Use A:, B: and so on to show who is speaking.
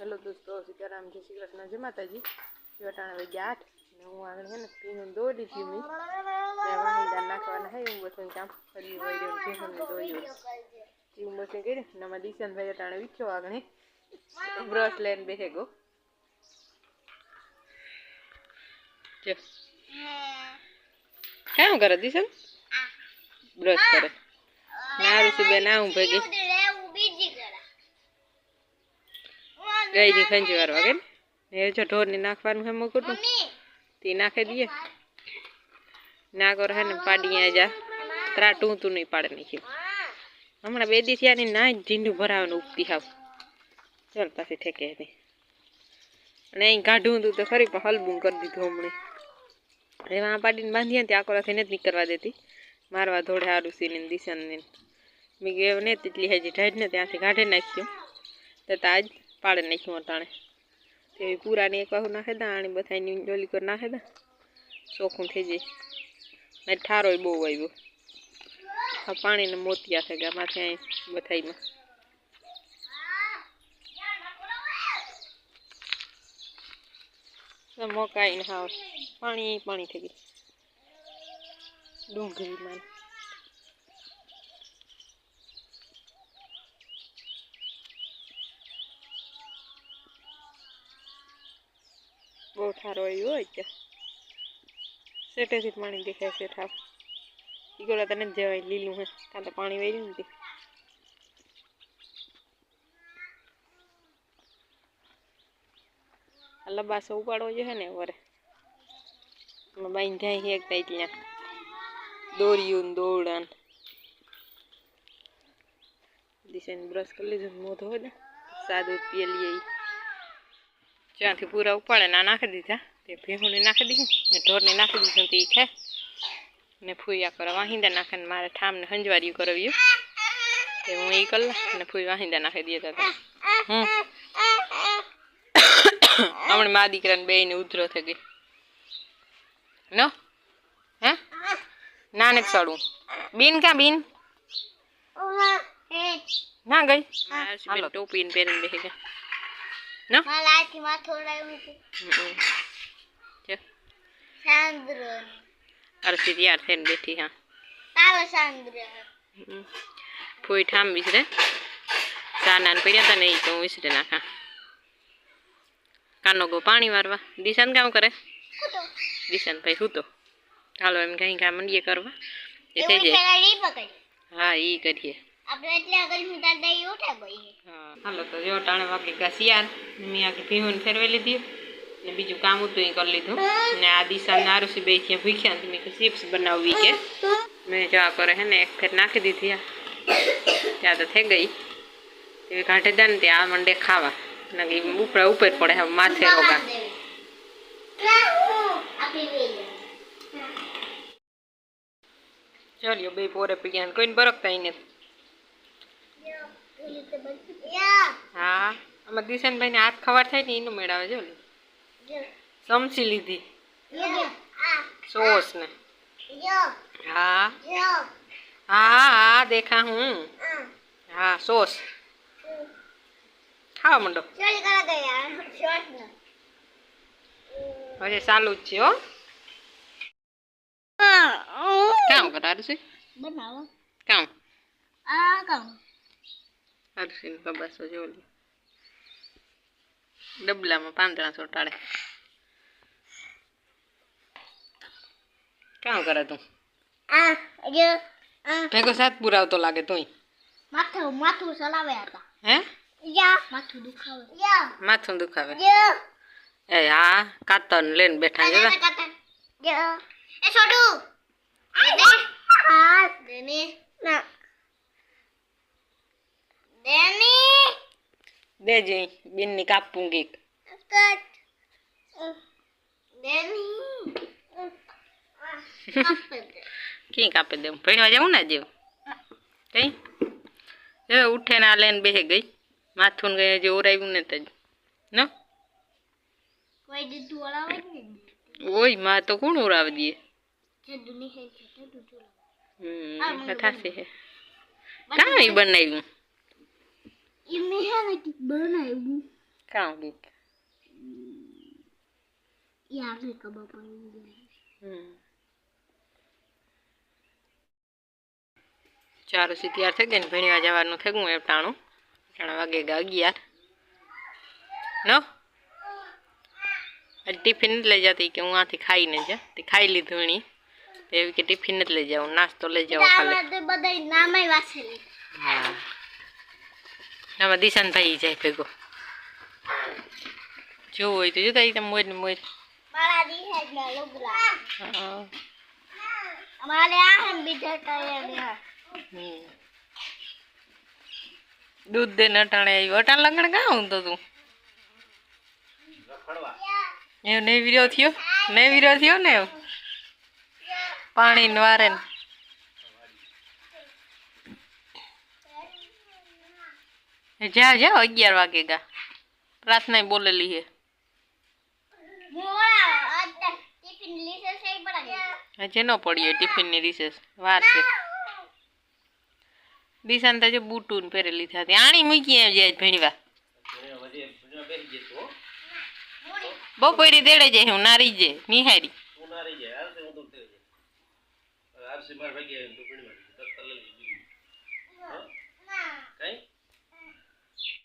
A: Hello દોસ્તો સીતારામ જય શ્રી કૃષ્ણ જય માતાજી વટાણા વાગ્યા આઠ. ને હું આગળ છે ને પીનું દોડી હતી મેં. ત્યાં નાખવાના હે હું બધું કામ કરી વળી પીનું દોર્યું હું મશીન કરી. ને આમાં દિશાનભાઈ અટાણે વીખ્યો આગળ બ્રશ લઈને બેસે ગો. કામ કરે દિશન? બ્રશ કરે. નારું બે બેન આવું ભેગી ગઈ ની ખંજી વારવા કે ને જો ઢોરની નાખવાનું હે મગુટું તે. નાખી દઈએ. ના કરો હે ને પાડી અહીંયા જા. ત્રા ટું તું નહીં પાડે નાખ્યું હમણાં બે દી થયા ની ઢીંડું ભરાવાનું ઉપતી હાવ. ચાલ પાછી ઠેકે હતી અને અહીં કાઢું તું તો ખરી પણ હલબું કરી દીધું હમણાં. એમાં પાડીને બાંધીએ ત્યાં આકોરાથી નથી નીકળવા દેતી. મારવા ધોડે હારું સીને દિશાને મેં ગયો ને તેટલી હજી ઢાઢને ત્યાંથી કાઢી નાખ્યું. તો આજ પાડે નાખ્યું અટાણે તે પૂરાની એક વાહુ નાખે દા અને બધાની ડોલી કરી નાખે દા ચોખ્ખું થઈ જાય. ને ઠારોય બહુ આવ્યો. આ પાણીને મોતિયા છે ગયા માથે અહીં બધાઈમાં મોકાઈને હાવ પાણી પાણી થઈ ગયું. ડુંગળીમાં બહુ ઠારો આવ્યો હોય સેટેથી પાણી દેખાય છે ઠાર ઈગોલા તને જવાય, લીલું હે. કાં તો પાણી વહી નથી. લબાસો ઉપાડવો જોઈએ ને વરે. બાંધાય એક ત્યાં. દોર્યું ને દોરડાન દિશાને બ્રશ કરી લીધું મોં હોય ને. સાદું પીએ લઈએ જ્યાંથી પૂરા ઉપાડે ના નાખી દીધા. તે ભેહુંને નાખી દીધું ને ઢોરની નાખી દીધું તે ખે ને ફૂયા કરો વાહિંદા નાખે ને મારે ઠામને હંજવાર્યું કરાવ્યું. તે હું એ કર ને ફૂઈ વાહિંદા નાખી દીધા હતા હમ. હમણાં મા દીકરાને બે ને ઉધરો થઈ ગઈ. નો? હે? ના ને ચડું બીન ક્યાં બીન? ના ગઈ? ટોપી ને પહેરીને બેસી ગયા. નો
B: માલાથી માથું ઉડાવ્યું હતું
A: હમ. જો
B: સાંદ્ર
A: અરસી તૈયાર થઈને બેઠી હા
B: કાલો સાંદ્ર
A: હમ. ફૂઈ ઠામ વિસરે સાના ને પડ્યા હતા ને એ તો હું વિસરે નાખા કાનો ગો પાણી વારવા દિશાન કામ કરે
B: કૂતો
A: દિશાન ભાઈ હું તો હાલો એમ કઈ કામ મંડીએ કરવા એ થઈ
B: એવું
A: જાય
B: પેલા રી પકડી
A: હા એ કરીએ
B: આપણે એટલે આગળ મીઠા દહીં ઉઠે ગઈ
A: હા હાલો તો જો ટાણે વાગે ગયા શિયાળ મેં આખી ભીહું ફેરવી લીધી ને બીજું કામ હતું એ કરી લીધું ને આ દિશા ને આરુષી બે ત્યાં ભૂખ્યા ને મેં ચિપ્સ બનાવવી કે મેં જો આ કરે હે ને એક ફેર નાખી દીધી આ ત્યાં તો થઈ ગઈ એવી કાઢી દે ને ત્યાં આ મંડે ખાવા ને ઈ ઉપર ઉપર પડે હવે માથે રોગા
B: આપી દઈએ
A: ચાલ્યો બે પોરે પીગયા ને કોઈને બરકતા ઈ નથી
B: યા
A: હા આમાં દિશાનભાઈ ને હાથ ખવાર થાય ને એનું મેળાવે જો લે.
B: જો
A: સમસી લીધી
B: યો આ
A: સોસ ને
B: યો
A: હા
B: યો
A: હા હા દેખા હું
B: આ
A: હા સોસ ખાવા માંડો
B: ચોરી કરા ગયા શોર્ટ ન
A: હજી ચાલુ જ છે હો કામ કરારું છે
B: બનાવો
A: કામ
B: આ કામ
A: અરસીને કબાસો જો. ડબલામાં પાંદડા ચોટાડે કામ કરે તું?
B: આ જો
A: ભેગો સાત પુરાવતો લાગે તું
B: માથું માથું ચલાવે હતા
A: હે?
B: માથું દુખાવે. યા.
A: માથું દુખાવે. એ હા કાતર લઈને બેઠા
B: યો. એ છોડુ આ આ દેની ના.
A: દેજે બેનની કાપું ગીક
B: કટ દેની
A: કી કાપી દે ભણવા જવું ને જેવું કઈ હવે ઉઠે ને આ લઈને બેસી ગઈ માથું ને ગઈ જે ઓરાવ્યું ને તજ ન
B: કોઈ દીધું ઓલાવે ને
A: ઓય માં તો કોણ ઓરાવી દે
B: જે દુની હે છે તે દૂધું
A: હમ એ થશે હે કામ ઈ બનાવ્યું
B: ઈ મેં હે ને બનાવ્યું
A: કામ ગીત
B: યાર ને ખબર પડી જાય
A: હમ ચાર પછી તૈયાર થઈ ગઈ ને ભણીવા જવાનું થઈ ગયું એ ટાણું ત્રણ વાગે ગયા અગિયાર નો આજે ટિફિન નથી લઈ જતી કે હું આથી ખાઈને જા તે ખાઈ લીધું એની તો એવી કે ટિફિન નથી લઈ જાઉં નાસ્તો લઈ જાઉં ખાલી
B: તો બધા નામે વાંચેલી
A: હા આમાં દિશાનભાઈ જાય ભેગો. જોવું હોય તો જોતા તમે મોર ને મોર. દૂધ દે અટાણે આવ્યું અટાણ લગણ કાં હું તો તું? એવું નહીં વિરો થયો? નહીં વિરો થયો ને એવું? પાણી વારે ને. જા જા અગિયાર વાગે ગા પ્રાર્થના બોલેલી હે
B: મોળા આજ ટિફિન લીસે છે પડા
A: હજે ન પડી ટિફિનની રિસેસ વાર છે દિશાને તો જે બૂટું ને પહેરેલી થતી આણી મૂકી એમ જાય ભણીવા બપોરી દેડે જાય હું નારી જે નિહારી
C: આરસી માર ભાગી તું પીણી મારી દત્તર લઈ લીધી કઈ